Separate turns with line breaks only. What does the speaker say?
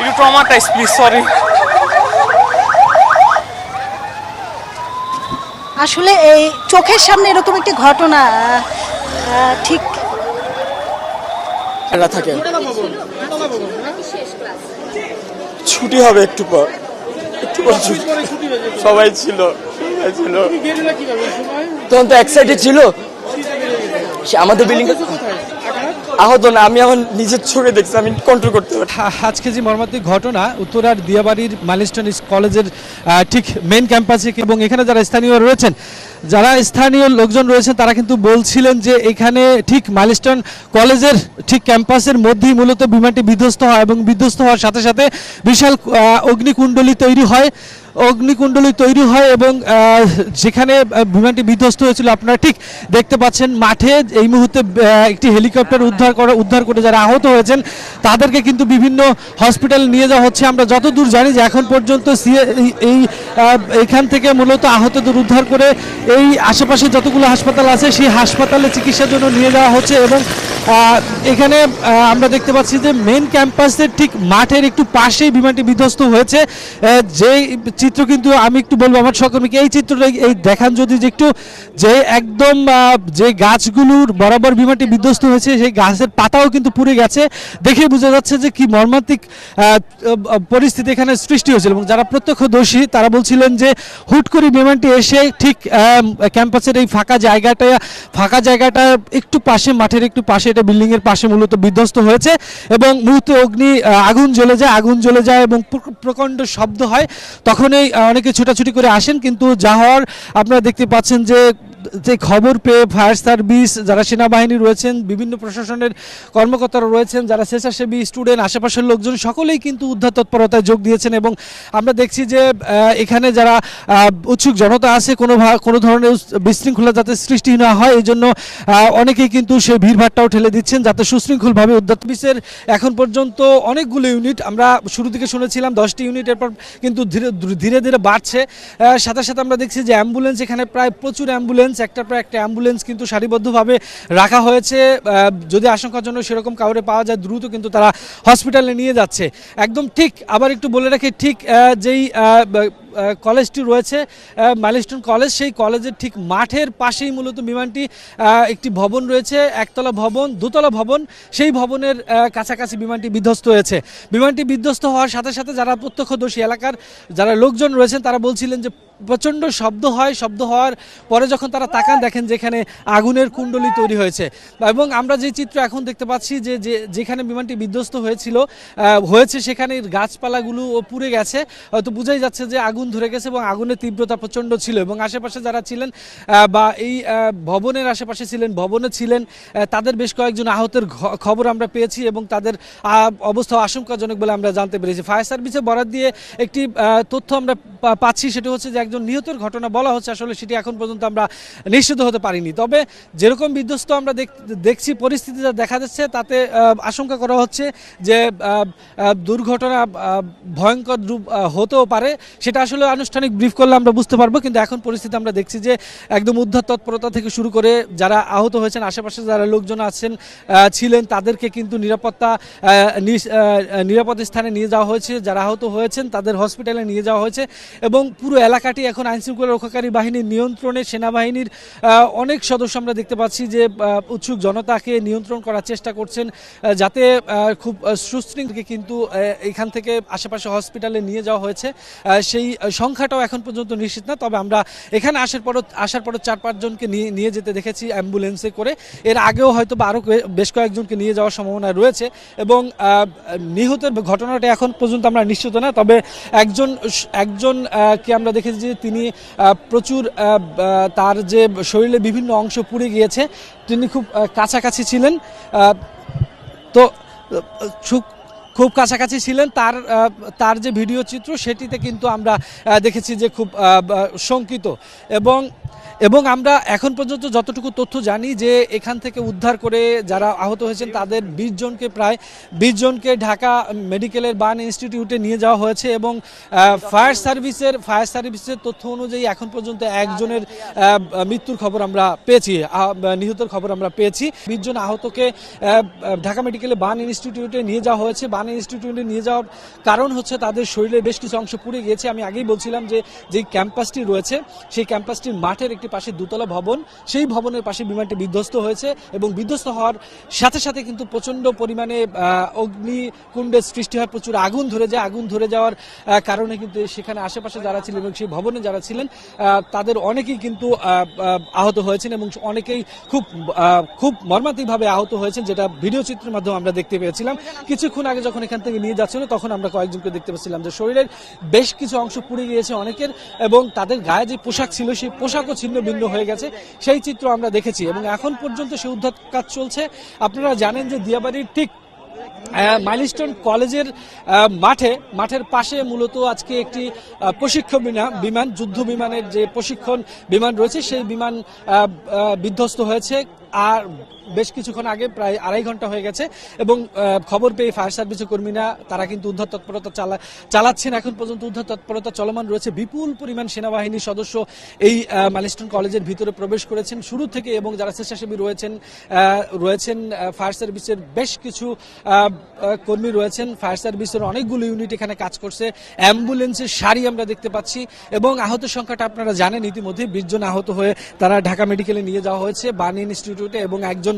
একটু traumatise please sorry
আসলে এই চোখের সামনে এরকম একটি ঘটনা ঠিক
খেলা থাকে। ছুটি হবে একটু পর। একটু পর ছুটি। সবাই ছিল সবাই ছিল। তখন তো এক্সাইটেড ছিল। সে আমাদের বিল্ডিং আহত না, আমি এখন নিজের চোখে দেখছি, আমি কন্ট্রোল করতে পারি।
আজকে যে মর্মান্তিক ঘটনা, উত্তরার দিয়াবাড়ির মাইলস্টোন কলেজের ঠিক মেন ক্যাম্পাসে এবং এখানে যারা স্থানীয় রয়েছেন, যারা স্থানীয় লোকজন রয়েছেন, তারা কিন্তু বলছিলেন যে এখানে ঠিক মাইলস্টোন কলেজের ঠিক ক্যাম্পাসের মধ্যেই মূলত বিমানটি বিধ্বস্ত হয়, এবং বিধ্বস্ত হওয়ার সাথে সাথে বিশাল অগ্নিকুণ্ডলী তৈরি হয়। অগ্নিকুণ্ডলী তৈরি হয় এবং যেখানে বিমানটি বিধ্বস্ত হয়েছিল, আপনারা ঠিক দেখতে পাচ্ছেন মাঠে এই মুহূর্তে একটি হেলিকপ্টার উদ্ধার করা, উদ্ধার করে যারা আহত হয়েছেন, তাদেরকে কিন্তু বিভিন্ন হসপিটাল নিয়ে যাওয়া হচ্ছে। আমরা যতদূর জানি যে এখন পর্যন্ত এই- এখান থেকে মূলত আহতদের উদ্ধার করে এই আশেপাশে যতগুলো হাসপাতাল আছে, সেই হাসপাতালে চিকিৎসার জন্য নিয়ে যাওয়া হচ্ছে এবং এখানে আমরা দেখতে পাচ্ছি যে মেন ক্যাম্পাসের ঠিক মাঠের একটু পাশেই বিমানটি বিধ্বস্ত হয়েছে। যে চিত্র কিন্তু আমি একটু বলব, আমার সহকর্মীকে, এই চিত্রটা এই দেখান যদি যে একটু, যে একদম যে গাছগুলোর বরাবর বিমানটি বিধ্বস্ত হয়েছে, সেই গাছের পাতাও কিন্তু পুড়ে গেছে। দেখে বোঝা যাচ্ছে যে কি মর্মান্তিক পরিস্থিতি এখানে সৃষ্টি হয়েছিল এবং যারা প্রত্যক্ষদর্শী, তারা বলছিলেন যে হুট করে বিমানটি এসে ঠিক ক্যাম্পাসের এই ফাঁকা জায়গাটা ফাঁকা জায়গাটা একটু পাশে, মাঠের একটু পাশে, এটা বিল্ডিং এর পাশে মূলত বিধ্বস্ত হয়েছে এবং মুহূর্তে অগ্নি আগুন জ্বলে যায়, আগুন জ্বলে যায় এবং প্র- প্রকাণ্ড শব্দ হয়। তখনই অনেকে ছোটাছুটি করে আসেন কিন্তু যা হওয়ার আপনারা দেখতে পাচ্ছেন যে যে খবর পেয়ে ফায়ার সার্ভিস, যারা সেনাবাহিনী রয়েছেন, বিভিন্ন প্রশাসনের কর্মকর্তারা রয়েছেন, যারা স্বেচ্ছাসেবী, স্টুডেন্ট, আশেপাশের লোকজন, সকলেই কিন্তু উদ্ধার তৎপরতায় যোগ দিয়েছেন এবং আমরা দেখছি যে এখানে যারা উৎসুক জনতা আছে, কোনো কোনো ধরনের বিশৃঙ্খলা যাতে সৃষ্টি না হয়, এই জন্য অনেকেই কিন্তু সেই ভিড়ভাড়টাও ঠেলে দিচ্ছেন যাতে সুশৃঙ্খলভাবে উদ্ধার অফিসের এখন পর্যন্ত অনেকগুলো ইউনিট আমরা শুরু থেকে শুনেছিলাম, দশটি ইউনিট এরপর কিন্তু ধীরে ধীরে ধীরে বাড়ছে। সাথে সাথে আমরা দেখছি যে অ্যাম্বুলেন্স এখানে প্রায় প্রচুর অ্যাম্বুলেন্স একটার পর একটা অ্যাম্বুলেন্স কিন্তু সারিবদ্ধভাবে রাখা হয়েছে। যদি আশঙ্কাজনক সেরকম কাউরে পাওয়া যায়, দ্রুত কিন্তু তারা হসপিটালে নিয়ে যাচ্ছে। একদম ঠিক, আবার একটু বলে রাখি, ঠিক যেই কলেজটি রয়েছে মাইলস্টোন কলেজ, সেই কলেজের ঠিক মাঠের পাশেই মূলত বিমানটি একটি ভবন রয়েছে, একতলা ভবন, দোতলা ভবন, সেই ভবনের কাছাকাছি বিমানটি বিধ্বস্ত হয়েছে। বিমানটি বিধ্বস্ত হওয়ার সাথে সাথে যারা প্রত্যক্ষদর্শী এলাকার, যারা লোকজন রয়েছেন, তারা বলছিলেন যে প্রচণ্ড শব্দ হয়, শব্দ হওয়ার পরে যখন তারা তাকান, দেখেন যেখানে আগুনের কুণ্ডলী তৈরি হয়েছে। এবং আমরা যে চিত্র এখন দেখতে পাচ্ছি যে যেখানে বিমানটি বিধ্বস্ত হয়েছিল হয়েছে সেখানে গাছপালাগুলো পুড়ে গেছে। হয়তো বোঝাই যাচ্ছে যে আগুন ধরে গেছে এবং আগুনের তীব্রতা প্রচণ্ড ছিল এবং আশেপাশে যারা ছিলেন বা এই ভবনের আশেপাশে ছিলেন, ভবনে ছিলেন তাদের বেশ কয়েকজন আহতের খবর আমরা পেয়েছি এবং তাদের অবস্থা আশঙ্কাজনক বলে আমরা জানতে পেরেছি। ফায়ার সার্ভিসে বরাদ দিয়ে একটি তথ্য আমরা পাচ্ছি, সেটা হচ্ছে যে একজন নিহতের ঘটনা বলা হচ্ছে, আসলে সেটি এখন পর্যন্ত আমরা নিশ্চিত হতে পারিনি। তবে যেরকম বিধ্বস্ত আমরা দেখছি, পরিস্থিতি যা দেখা যাচ্ছে, তাতে আশঙ্কা করা হচ্ছে যে দুর্ঘটনা ভয়ঙ্কর রূপ হতেও পারে। সেটা আসলে আনুষ্ঠানিক ব্রিফ করলে আমরা বুঝতে পারব, কিন্তু এখন পরিস্থিতি আমরা দেখছি যে, একদম উদ্ধার তৎপরতা থেকে শুরু করে যারা আহত হয়েছেন, আশেপাশে যারা লোকজন আছেন ছিলেন, তাদেরকে কিন্তু নিরাপত্তা নিরাপদ স্থানে নিয়ে যাওয়া হয়েছে। যারা আহত হয়েছেন, তাদের হসপিটালে নিয়ে যাওয়া হয়েছে এবং পুরো এলাকাটি এখন আইনশৃঙ্খলা রক্ষাকারী বাহিনীর নিয়ন্ত্রণে, সেনাবাহিনীর অনেক সদস্য আমরা দেখতে পাচ্ছি যে উৎসুক জনতাকে নিয়ন্ত্রণ করার চেষ্টা করছেন যাতে খুব সুশৃঙ্খলকে কিন্তু এখান থেকে আশেপাশে হসপিটালে নিয়ে যাওয়া হয়েছে। সেই সংখ্যাটাও এখন পর্যন্ত নিশ্চিত না, তবে আমরা এখানে আসার পর আসার পর চার পাঁচজনকে নিয়ে নিয়ে যেতে দেখেছি অ্যাম্বুলেন্সে করে। এর আগেও হয়তো বা আরও বেশ কয়েকজনকে নিয়ে যাওয়ার সম্ভাবনা রয়েছে এবং নিহতের ঘটনাটা এখন পর্যন্ত আমরা নিশ্চিত না, তবে একজন একজন কে আমরা দেখেছি যে তিনি প্রচুর তার যে শরীরে বিভিন্ন অংশ পুড়ে গিয়েছে, তিনি খুব কাছাকাছি ছিলেন। তো খুব কাছাকাছি ছিলেন। তার তার যে ভিডিও চিত্র, সেটিতে কিন্তু আমরা দেখেছি যে খুব শঙ্কিত। এবং এবং আমরা এখন পর্যন্ত যতটুকু তথ্য জানি যে এখান থেকে উদ্ধার করে যারা আহত হয়েছেন তাদের বিশ জনকে প্রায় বিশ জনকে ঢাকা মেডিকেলের বান ইনস্টিটিউটে নিয়ে যাওয়া হয়েছে এবং ফায়ার সার্ভিসের ফায়ার সার্ভিসের তথ্য অনুযায়ী এখন পর্যন্ত একজনের মৃত্যুর খবর আমরা পেয়েছি নিহতের খবর আমরা পেয়েছি। বিশ জন আহতকে ঢাকা মেডিকেলে বান ইনস্টিটিউটে নিয়ে যাওয়া হয়েছে। বান ইনস্টিটিউটে নিয়ে যাওয়ার কারণ হচ্ছে তাদের শরীরে বেশ কিছু অংশ পুড়ে গিয়েছে। আমি আগেই বলছিলাম যে যেই ক্যাম্পাসটি রয়েছে, সেই ক্যাম্পাসটির মাঠের একটি পাশে দুতলা ভবন সেই ভবনের পাশে বিমানটি বিধ্বস্ত হয়েছে এবং বিধ্বস্ত হওয়ার সাথে সাথে কিন্তু প্রচণ্ড পরিমাণে অগ্নিকুণ্ডের সৃষ্টি হয় প্রচুর আগুন ধরে যায়। আগুন ধরে যাওয়ার কারণে কিন্তু সেখানে আশেপাশে যারা ছিলেন এবং সেই ভবনে যারা ছিলেন তাদের অনেকেই কিন্তু আহ, আহ, আহত হয়েছেন এবং অনেকেই খুব খুব মর্মান্তিকভাবে আহত হয়েছেন যেটা ভিডিও চিত্রের মাধ্যমে আমরা দেখতে পেয়েছিলাম। কিছুক্ষণ আগে যখন এখান থেকে নিয়ে যাচ্ছিল তখন আমরা কয়েকজনকে দেখতে পাচ্ছিলাম যে শরীরের বেশ কিছু অংশ পুড়ে গিয়েছে অনেকের এবং তাদের গায়ে যে পোশাক ছিল সেই পোশাকও ছিন্ন ভিন্ন হয়ে গেছে। সেই চিত্র আমরা দেখেছি এবং এখন পর্যন্ত সে উদ্ধার কাজ চলছে। আপনারা জানেন যে দিয়াবাড়ির ঠিক মাইলস্টোন কলেজের মাঠে, মাঠের পাশে মূলত আজকে একটি প্রশিক্ষণ বিমান, যুদ্ধ বিমানের যে প্রশিক্ষণ বিমান রয়েছে, সেই বিমান বিধ্বস্ত হয়েছে। আর বেশ কিছুক্ষণ আগে প্রায় আড়াই ঘণ্টা হয়ে গেছে এবং খবর পেয়ে ফায়ার সার্ভিসের কর্মীরা, তারা কিন্তু উদ্ধার তৎপরতা চালা, চালাচ্ছেন। এখন পর্যন্ত উদ্ধার তৎপরতা চলমান রয়েছে। বিপুল পরিমাণ সেনাবাহিনীর সদস্য এই মালিস্টন কলেজের ভিতরে প্রবেশ করেছেন। শুরু থেকে এবং যারা স্বেচ্ছাসেবী রয়েছেন রয়েছেন ফায়ার সার্ভিসের বেশ কিছু কর্মী রয়েছেন। ফায়ার সার্ভিসের অনেকগুলো ইউনিট এখানে কাজ করছে। অ্যাম্বুলেন্সের সারি আমরা দেখতে পাচ্ছি এবং আহত সংখ্যাটা আপনারা জানেন, ইতিমধ্যে বিশ জন আহত হয়ে তারা ঢাকা মেডিকেলে নিয়ে যাওয়া হয়েছে। বান ইনস্টিটিউটে এবং একজন